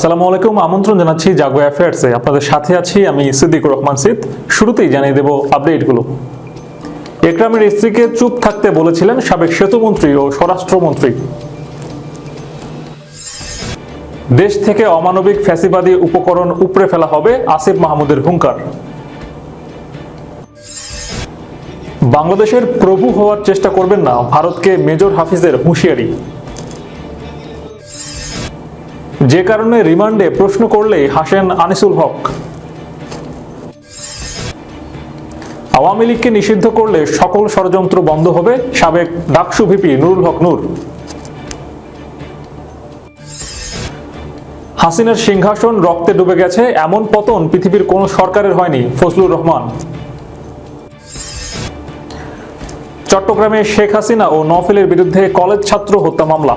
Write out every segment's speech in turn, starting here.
আসসালামু আলাইকুম, আমন্ত্রণ জানাচ্ছি জাগো অ্যাফেয়ার্সে আপনাদের সাথে আছি আমি সিদ্দিকুর রহমান সিদ। শুরুতেই জানিয়ে দেব আপডেটগুলো। একরামের স্ত্রীকে চুপ থাকতে বলেছিলেন সাবেক সেতুমন্ত্রী ও স্বরাষ্ট্রমন্ত্রী। দেশ থেকে অমানবিক ফ্যাসিবাদী উপকরণ উপড়ে ফেলা হবে আসিফ মাহমুদের হুঙ্কার। বাংলাদেশের প্রভু হওয়ার চেষ্টা করবেন না, ভারতকে মেজর হাফিজের হুঁশিয়ারি। যে কারণে রিমান্ডে প্রশ্ন করলেই হাসেন আনিসুল হক। আওয়ামী লীগকে নিষিদ্ধ করলে সকল ষড়যন্ত্র বন্ধ হবে, সাবেক ডাকসু ভিপি নুরুল হক নূর। হাসিনার সিংহাসন রক্তে ডুবে গেছে, এমন পতন পৃথিবীর কোনো সরকারের হয়নি, ফজলুর রহমান। চট্টগ্রামে শেখ হাসিনা ও নফেলের বিরুদ্ধে কলেজ ছাত্র হত্যা মামলা।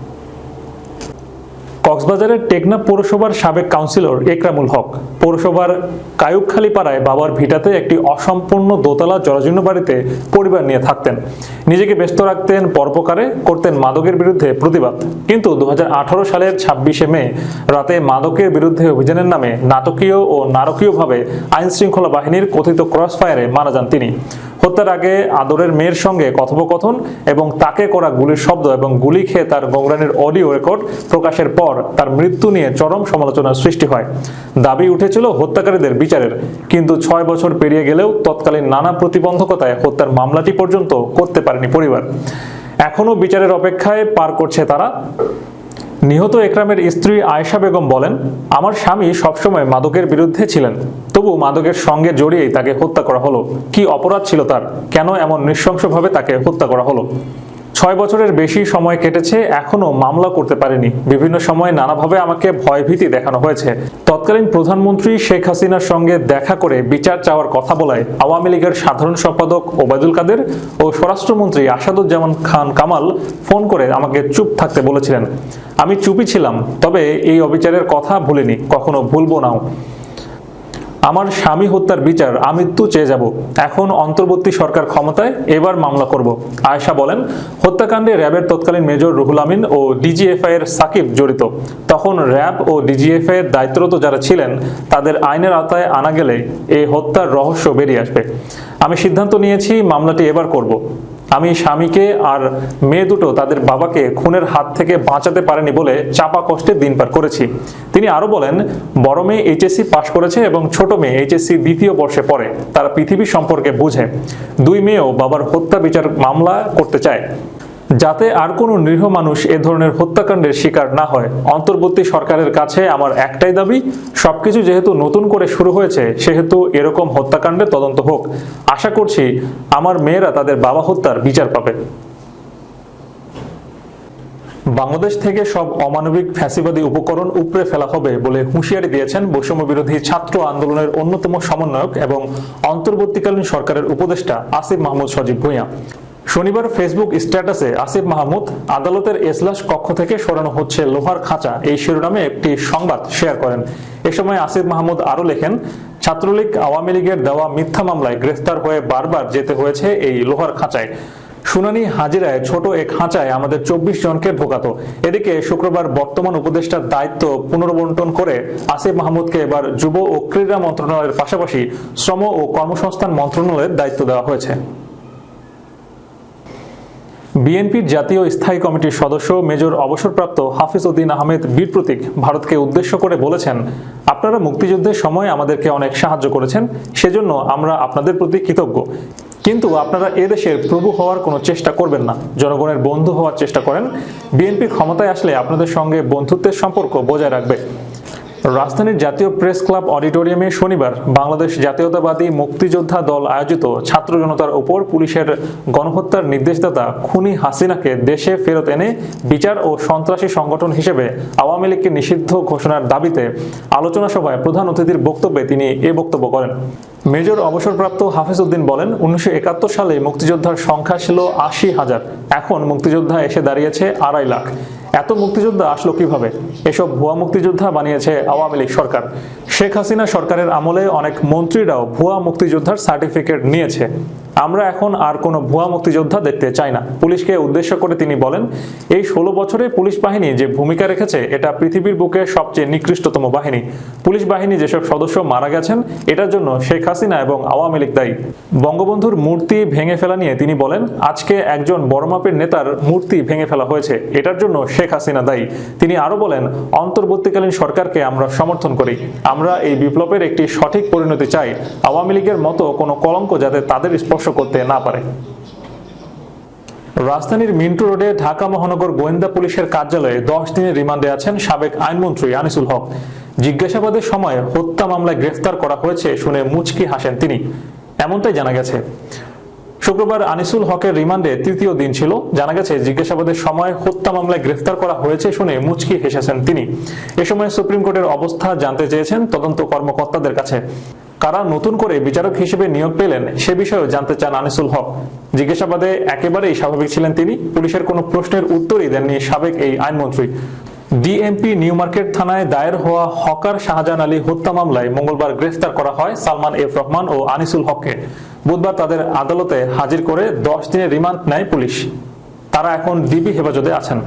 কক্সবাজারের টেকনাফ পৌরসভার সাবেক কাউন্সিলর একরামুল হক। পৌরসভার কায়ুকখালী পাড়ায় বাবার ভিটাতে একটি অসম্পূর্ণ দোতলা জরাজীর্ণ বাড়িতে পরিবার নিয়ে থাকতেন। নিজেকে ব্যস্ত রাখতেন, পরোপকারে করতেন মাদকের বিরুদ্ধে প্রতিবাদ। কিন্তু দু হাজার আঠারো সালের ছাব্বিশে মে, রাতে মাদকের বিরুদ্ধে অভিযানের নামে নাটকীয় ও নারকীয়ভাবে আইন শৃঙ্খলা বাহিনীর কথিত ক্রস ফায়ারে মারা যান তিনি। হত্যার আগে আদরের মেয়ের সঙ্গে কথোপকথন এবং তাকে করা গুলির শব্দ এবং গুলি খেয়ে তার গোংরানির অডিও রেকর্ড প্রকাশের পর তার মৃত্যু নিয়ে চরম সমালোচনার সৃষ্টি হয়। দাবি উঠেছিল হত্যাকারীদের বিচারের। কিন্তু ছয় বছর পেরিয়ে গেলেও তৎকালীন নানা প্রতিবন্ধকতায় হত্যার মামলাটি পর্যন্ত করতে পারেনি পরিবার। এখনও বিচারের অপেক্ষায় পার করছে তারা। নিহত একরামের স্ত্রী আয়েশা বেগম বলেন, আমার স্বামী সবসময় মাদকের বিরুদ্ধে ছিলেন। তবু মাদকের সঙ্গে জড়িয়েই তাকে হত্যা করা হলো। কি অপরাধ ছিল তার? কেন এমন নৃশংসভাবে তাকে হত্যা করা হলো? ছয় বছরের বেশি সময় কেটেছে, এখনও মামলা করতে পারেনি। বিভিন্ন সময় নানাভাবে আমাকে ভয়ভীতি দেখানো হয়েছে। তৎকালীন প্রধানমন্ত্রী শেখ হাসিনার সঙ্গে দেখা করে বিচার চাওয়ার কথা বলায় আওয়ামী লীগের সাধারণ সম্পাদক ওবায়দুল কাদের ও স্বরাষ্ট্রমন্ত্রী আসাদুজ্জামান খান কামাল ফোন করে আমাকে চুপ থাকতে বলেছিলেন। আমি চুপি ছিলাম, তবে এই অবিচারের কথা ভুলিনি, কখনো ভুলবো নাও। আমার স্বামী হত্যার বিচার, আমি আমৃত্যু চেয়ে যাব। এখন অন্তর্বর্তী সরকার ক্ষমতায়, এবার মামলা করব। আয়েশা বলেন, হত্যাকাণ্ডে র্যাবের তৎকালীন মেজর রুহুল আমিন ও ডিজিএফআই এর সাকিব জড়িত। তখন র্যাব ও ডিজিএফআই এর দায়িত্বরত যারা ছিলেন, তাদের আইনের আওতায় আনা গেলে এই হত্যার রহস্য বেরিয়ে আসবে। আমি সিদ্ধান্ত নিয়েছি, মামলাটি এবার করব। আমি স্বামীকে আর মেয়ে দুটো তাদের বাবাকে খুনের হাত থেকে বাঁচাতে পারেনি বলে চাপা কষ্টে দিন পার করেছি। তিনি আরও বলেন, বড় মেয়ে এইচএসসি পাশ করেছে এবং ছোট মেয়ে এইচএসসি দ্বিতীয় বর্ষে পড়ে, তারা পৃথিবী সম্পর্কে বুঝে। দুই মেয়েও বাবার হত্যা বিচার মামলা করতে চায়। যাতে আর কোনো নিরীহ মানুষ এ ধরনের হত্যাকাণ্ডের শিকার না হয়। অন্তর্বর্তী সরকারের কাছে আমার একটাই দাবি, সবকিছু যেহেতু নতুন করে শুরু হয়েছে, সেহেতু এরকম হত্যাকাণ্ডের তদন্ত হোক। আশা করছি আমার মেয়েরা তাদের বাবা হত্যার বিচার পাবে। বাংলাদেশ থেকে সব অমানবিক ফ্যাসিবাদী উপকরণ উপড়ে ফেলা হবে বলে হুঁশিয়ারি দিয়েছেন বৈষম্য বিরোধী ছাত্র আন্দোলনের অন্যতম সমন্বয়ক এবং অন্তর্বর্তীকালীন সরকারের উপদেষ্টা আসিফ মাহমুদ সজীব ভূঁইয়া। শনিবার ফেসবুক স্ট্যাটাসে আসিফ মাহমুদ আদালতের এজলাস কক্ষ থেকে সরানো হচ্ছে লোহার খাঁচা। এই শিরোনামে একটি সংবাদ শেয়ার করেন। এ সময় আসিফ মাহমুদ আরও লেখেন, ছাত্রলীগ আওয়ামী লীগের দেওয়া মিথ্যা মামলায় গ্রেফতার হয়ে বারবার যেতে হয়েছে এই লোহার খাঁচায়। শুনানি হাজিরায় ছোট এক খাঁচায় আমাদের চব্বিশ জনকে ঢোকাতো। এদিকে শুক্রবার বর্তমান উপদেষ্টার দায়িত্ব পুনর্বন্টন করে আসিফ মাহমুদকে এবার যুব ও ক্রীড়া মন্ত্রণালয়ের পাশাপাশি শ্রম ও কর্মসংস্থান মন্ত্রণালয়ের দায়িত্ব দেওয়া হয়েছে। বিএনপির জাতীয় স্থায়ী কমিটির সদস্য মেজর অবসরপ্রাপ্ত হাফিজ উদ্দিন আহমেদ বীর প্রতীক ভারতকে উদ্দেশ্য করে বলেছেন, আপনারা মুক্তিযুদ্ধের সময় আমাদেরকে অনেক সাহায্য করেছেন, সেজন্য আমরা আপনাদের প্রতি কৃতজ্ঞ। কিন্তু আপনারা এদেশের প্রভু হওয়ার কোনো চেষ্টা করবেন না। জনগণের বন্ধু হওয়ার চেষ্টা করেন। বিএনপি ক্ষমতায় আসলে আপনাদের সঙ্গে বন্ধুত্বের সম্পর্ক বজায় রাখবে। রাজধানীর জাতীয় প্রেস ক্লাব অডিটোরিয়ামে শনিবার বাংলাদেশ জাতীয়তাবাদী মুক্তিযোদ্ধা দল আয়োজিত ছাত্র জনতার ওপর পুলিশের গণহত্যার নির্দেশদাতা খুনি হাসিনাকে দেশে ফেরত এনে বিচার ও সন্ত্রাসী সংগঠন হিসেবে আওয়ামী লীগকে নিষিদ্ধ ঘোষণার দাবিতে আলোচনা সভায় প্রধান অতিথির বক্তব্যে তিনি এ বক্তব্য করেন। মেজর অবসরপ্রাপ্ত হাফিজ উদ্দিন বলেন, উনিশশো একাত্তর সালে মুক্তিযোদ্ধার সংখ্যা ছিল আশি হাজার। এখন মুক্তিযোদ্ধা এসে দাঁড়িয়েছে আড়াই লাখ। এত মুক্তিযোদ্ধা আসলো কীভাবে? এসব ভুয়া মুক্তিযোদ্ধা বানিয়েছে আওয়ামী লীগ সরকার। শেখ হাসিনা সরকারের আমলে অনেক মন্ত্রীরাও ভুয়া মুক্তিযোদ্ধার সার্টিফিকেট নিয়েছে। আমরা এখন আর কোনো ভুয়া মুক্তিযোদ্ধা দেখতে চাই না। পুলিশকে উদ্দেশ্য করে তিনি বলেন, এই ষোলো বছরে পুলিশ বাহিনী যে ভূমিকা রেখেছে, এটা পৃথিবীর বুকে সবচেয়ে নিকৃষ্টতম বাহিনী। পুলিশ বাহিনী যেসব সদস্য মারা গেছেন, এটার জন্য শেখ হাসিনা এবং আওয়ামী লীগ দায়ী। বঙ্গবন্ধুর মূর্তি ভেঙে ফেলা নিয়ে তিনি বলেন, আজকে একজন বড় মাপের নেতার মূর্তি ভেঙে ফেলা হয়েছে, এটার জন্য শেখ হাসিনা দায়ী। তিনি আরও বলেন, অন্তর্বর্তীকালীন সরকারকে আমরা সমর্থন করি। আমরা এই বিপ্লবের একটি সঠিক পরিণতি চাই। আওয়ামী লীগের মতো কোনো কলঙ্ক যাতে তাদের স্পর্শ করতে না পারে। রাজধানীর মিন্টু রোডে ঢাকা মহানগর গোয়েন্দা পুলিশের কার্যালয়ে দশ দিনের রিমান্ডে আছেন সাবেক আইনমন্ত্রী আনিসুল হক। জিজ্ঞাসাবাদের সময় হত্যা মামলায় গ্রেফতার করা হয়েছে শুনে মুচকি হাসেন তিনি। এমনটাই জানা গেছে। শুক্রবার আনিসুল হকের রিমান্ডে তৃতীয় দিন ছিল। জানা গেছে, জিজ্ঞাসাবাদের সময় হত্যা মামলায় গ্রেফতার করা হয়েছে শুনে মুচকি হেসেছেন তিনি। এ সময় সুপ্রিম কোর্টের অবস্থা জানতে চেয়েছেন তদন্ত কর্মকর্তাদের কাছে। কারা নতুন করে বিচারক হিসেবে নিয়োগ পেলেন সে বিষয়েও জানতে চান আনিসুল হক। জিজ্ঞাসাবাদে একেবারেই স্বাভাবিক ছিলেন তিনি। পুলিশের কোনো প্রশ্নের উত্তরই দেননি সাবেক এই আইনমন্ত্রী। ডিএমপি নিউ মার্কেট থানায় দায়ের হওয়া হকার শাহজাহান আলী হত্যা মামলায় মঙ্গলবার গ্রেফতার করা হয় সালমান এফ রহমান ও আনিসুল হককে। বুধবার তাদের আদালতে হাজির করে দশ দিনের রিমান্ড নেয় পুলিশ। তারা এখন ডিবি হেফাজতে আছেন।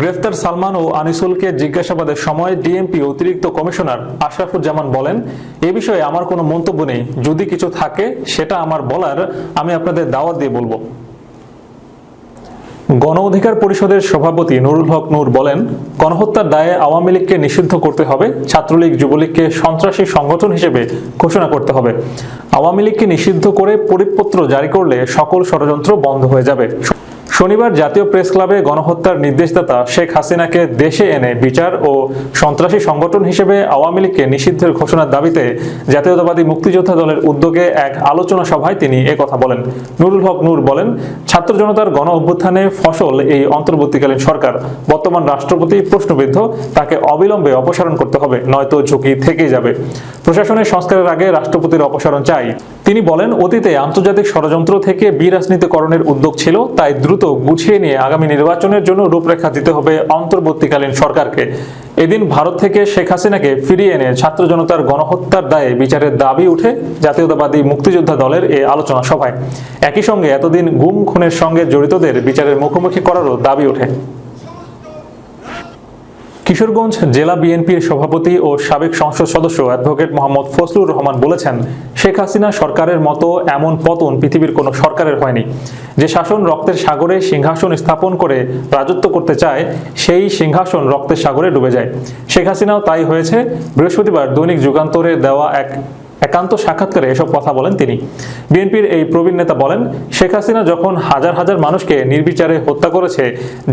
গ্রেফতার সালমান ও আনিসুলকে জিজ্ঞাসাবাদের সময় ডিএমপি অতিরিক্ত কমিশনার আশরাফুজ্জামান বলেন, এ বিষয়ে আমার কোনো মন্তব্য নেই। যদি কিছু থাকে, সেটা আমার বলার আমি আপনাদের দাওয়াত দিয়ে বলব। গণ অধিকার পরিষদের সভাপতি নুরুল হক নূর বলেন, গণহত্যার দায়ে আওয়ামী লীগকে নিষিদ্ধ করতে হবে। ছাত্রলীগ, যুবলীগকে সন্ত্রাসী সংগঠন হিসেবে ঘোষণা করতে হবে। আওয়ামী লীগকে নিষিদ্ধ করে পরিপত্র জারি করলে সকল ষড়যন্ত্র বন্ধ হয়ে যাবে। শনিবার জাতীয় প্রেস ক্লাবে গণহত্যার নির্দেশদাতা শেখ হাসিনাকে দেশে এনে বিচার ও সন্ত্রাসী সংগঠন হিসেবে আওয়ামী লীগকে নিষিদ্ধের ঘোষণার দাবিতে জাতীয়তাবাদী মুক্তিযোদ্ধা দলের উদ্যোগে এক আলোচনা সভায় তিনি কথা বলেন। নুরুল হক নূর বলেন, ছাত্র জনতার গণ অভ্যুত্থানে ফসল এই অন্তর্বর্তীকালীন সরকার। বর্তমান রাষ্ট্রপতি প্রশ্নবিদ্ধ, তাকে অবিলম্বে অপসারণ করতে হবে, নয়তো ঝুঁকি থেকেই যাবে। প্রশাসনের সংস্কারের আগে রাষ্ট্রপতির অপসারণ চাই। তিনি বলেন, অতীতে আন্তর্জাতিক ষড়যন্ত্র থেকে বিরাজনীতিকরণের উদ্যোগ ছিল, তাই দ্রুত গুছিয়ে নিয়ে আগামী নির্বাচনের জন্য রূপরেখা দিতে হবে অন্তর্বর্তীকালীন সরকারকে। এদিন ভারত থেকে শেখ হাসিনাকে ফিরিয়ে এনে ছাত্র জনতার গণহত্যার দায়ে বিচারের দাবি উঠে জাতীয়তাবাদী মুক্তিযোদ্ধা দলের এই আলোচনা সভায়। একই সঙ্গে এতদিন গুম, খুনের সঙ্গে জড়িতদের বিচারের মুখোমুখি করারও দাবি ওঠে কিশোরগঞ্জ জেলা বিএনপির সভাপতি ও সাবেক সংসদ সদস্য অ্যাডভোকেট মোহাম্মদ ফজলুর রহমান বলেছেন, শেখ হাসিনা সরকারের মতো এমন পতন পৃথিবীর কোনো সরকারের হয়নি। যে শাসন রক্তের সাগরে সিংহাসন স্থাপন করে রাজত্ব করতে চায়, সেই সিংহাসন রক্তের সাগরে ডুবে যায়। শেখ হাসিনাও তাই হয়েছে। বৃহস্পতিবার দৈনিক যুগান্তরে দেওয়া এক একান্ত সাক্ষাৎকারে এসব কথা বলেন তিনি। বিএনপির এই প্রবীণ নেতা বলেন, শেখ হাসিনা যখন হাজার হাজার মানুষকে নির্বিচারে হত্যা করেছে,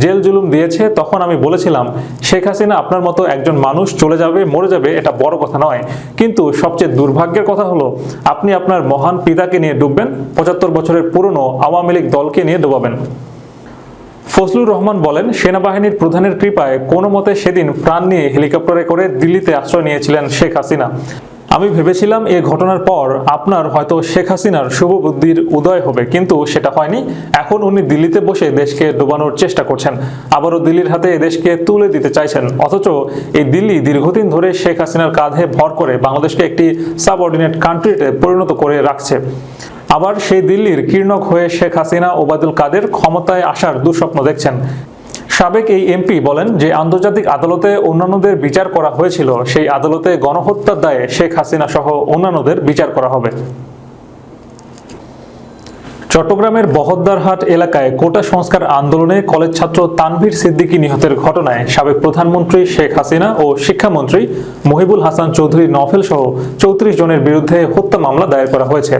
জেল জুলুম দিয়েছে, তখন আমি বলেছিলাম, শেখ হাসিনা আপনার মতো একজন মানুষ চলে যাবে, মরে যাবে, এটা বড় কথা নয়। কিন্তু সবচেয়ে দুর্ভাগ্যের কথা হলো, আপনি আপনার মহান পিতাকে নিয়ে ডুববেন, পঁচাত্তর বছরের পুরনো আওয়ামী লীগ দলকে নিয়ে ডুবাবেন। ফজলুর রহমান বলেন, সেনাবাহিনীর প্রধানের কৃপায় কোনো মতে সেদিন প্রাণ নিয়ে হেলিকপ্টারে করে দিল্লিতে আশ্রয় নিয়েছিলেন শেখ হাসিনা। আমি ভেবেছিলাম এ ঘটনার পর আপনার হয়তো শেখ হাসিনার শুভ বুদ্ধির উদয় হবে, কিন্তু সেটা হয়নি। এখন উনি দিল্লিতে বসে দেশকে ডোবানোর চেষ্টা করছেন। আবারও দিল্লির হাতে দেশকে তুলে দিতে চাইছেন। অথচ এই দিল্লি দীর্ঘদিন ধরে শেখ হাসিনার কাঁধে ভর করে বাংলাদেশকে একটি সাবঅর্ডিনেট কান্ট্রিতে পরিণত করে রাখছে। আবার সেই দিল্লির কীর্ণক হয়ে শেখ হাসিনা ওবায়দুল কাদের ক্ষমতায় আসার দুঃস্বপ্ন দেখছেন। সাবেক এই এমপি বলেন যে আন্তর্জাতিক আদালতে অন্যান্যদের বিচার করা হয়েছিল, সেই আদালতে গণহত্যার দায়ে শেখ হাসিনা সহ অন্যান্যদের বিচার করা হবে। চট্টগ্রামের বহদ্দারহাট এলাকায় কোটা সংস্কার আন্দোলনে কলেজ ছাত্র তানভীর সিদ্দিকী নিহতের ঘটনায় সাবেক প্রধানমন্ত্রী শেখ হাসিনা ও শিক্ষামন্ত্রী মহিবুল হাসান চৌধুরী নফেল সহ চৌত্রিশ জনের বিরুদ্ধে হত্যা মামলা দায়ের করা হয়েছে।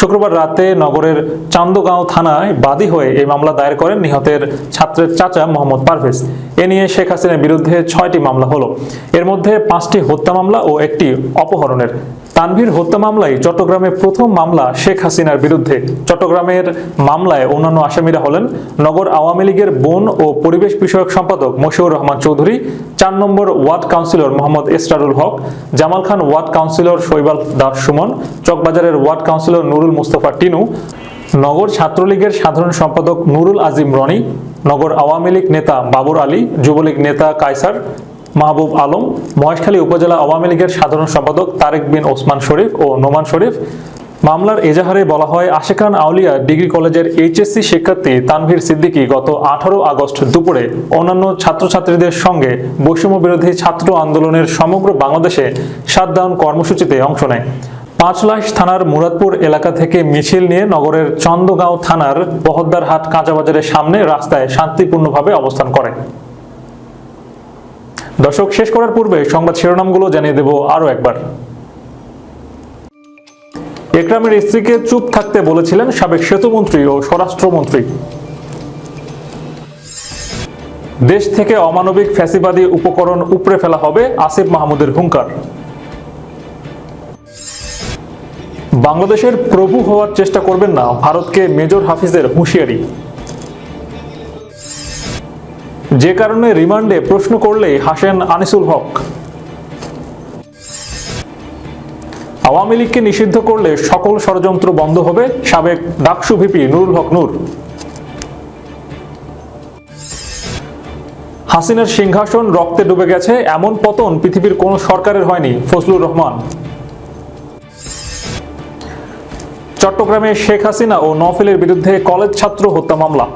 শুক্রবার রাতে নগরের চান্দগাঁও থানায় বাদী হয়ে এই মামলা দায়ের করেন নিহতের ছাত্রের চাচা মোহাম্মদ পারভেজ। এ নিয়ে শেখ হাসিনার বিরুদ্ধে ছয়টি মামলা হলো। এর মধ্যে পাঁচটি হত্যা মামলা ও একটি অপহরণের। তানভীর হত্যা মামলায় চট্টগ্রামে প্রথম মামলা শেখ হাসিনার বিরুদ্ধে। চট্টগ্রামের মামলায় অন্যান্য আসামিরা হলেন নগর আওয়ামী লীগের বন ও পরিবেশ বিষয়ক সম্পাদক মশিউর রহমান চৌধুরী, চার নম্বর ward councillor Mohammad Esrarul Haque, Jamal Khan ward councillor Shaibal Das Sumon, চকবাজারের ward councillor Nurul Mustafa Tinu, নগর ছাত্রলীগের সাধারণ সম্পাদক নুরুল আজিম রনি, নগর আওয়ামী লীগ নেতা বাবর আলী, যুবলীগ নেতা কায়সার মাহবুব আলম, মহেশখালী উপজেলা আওয়ামী লীগের সাধারণ সম্পাদক তারেক বিন ওসমান শরীফ ও নোমান শরীফ। মামলার এজাহারে বলা হয় আশেকান আউলিয়া ডিগ্রি কলেজের এইচএসসি শিক্ষার্থী তানভীর সিদ্দিকী গত আঠারো আগস্ট দুপুরে অন্যান্য ছাত্রছাত্রীদের সঙ্গে বৈষম্য বিরোধী ছাত্র আন্দোলনের সমগ্র বাংলাদেশে শাটডাউন কর্মসূচিতে অংশ নেয়। পাঁচলাইশ থানার মুরাদপুর এলাকা থেকে মিছিল নিয়ে নগরের চন্দগাঁও থানার বহদ্দারহাট কাঁচাবাজারের সামনে রাস্তায় শান্তিপূর্ণভাবে অবস্থান করে। দর্শক, শেষ করার পূর্বে সংবাদ শিরোনামগুলো জানিয়ে দেব আরও একবার। একরামের স্ত্রীকে চুপ থাকতে বলেছিলেন সাবেক সেতুমন্ত্রী ও স্বরাষ্ট্রমন্ত্রী। দেশ থেকে অমানবিক ফ্যাসিবাদী উপকরণ উপড়ে ফেলা হবে আসিফ মাহমুদের হুঙ্কার। বাংলাদেশের প্রভু হওয়ার চেষ্টা করবেন না, ভারতকে মেজর হাফিজের হুঁশিয়ারি। যে কারণে রিমান্ডে প্রশ্ন করলেই হাসেন আনিসুল হক। আওয়ামী লীগকে নিষিদ্ধ করলে সকল ষড়যন্ত্র বন্ধ হবে, সাবেক ডাকসু ভিপি নুরুল হক নূর। হাসিনার সিংহাসন রক্তে ডুবে গেছে, এমন পতন পৃথিবীর কোনো সরকারের হয়নি, ফজলুর রহমান। চট্টগ্রামে শেখ হাসিনা ও নফেলের বিরুদ্ধে কলেজ ছাত্র হত্যা মামলা।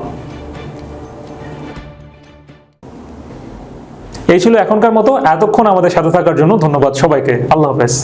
এই ছিল এখনকার মতো। এতক্ষণ আমাদের সাথে থাকার জন্য ধন্যবাদ সবাইকে। আল্লাহ হাফেজ।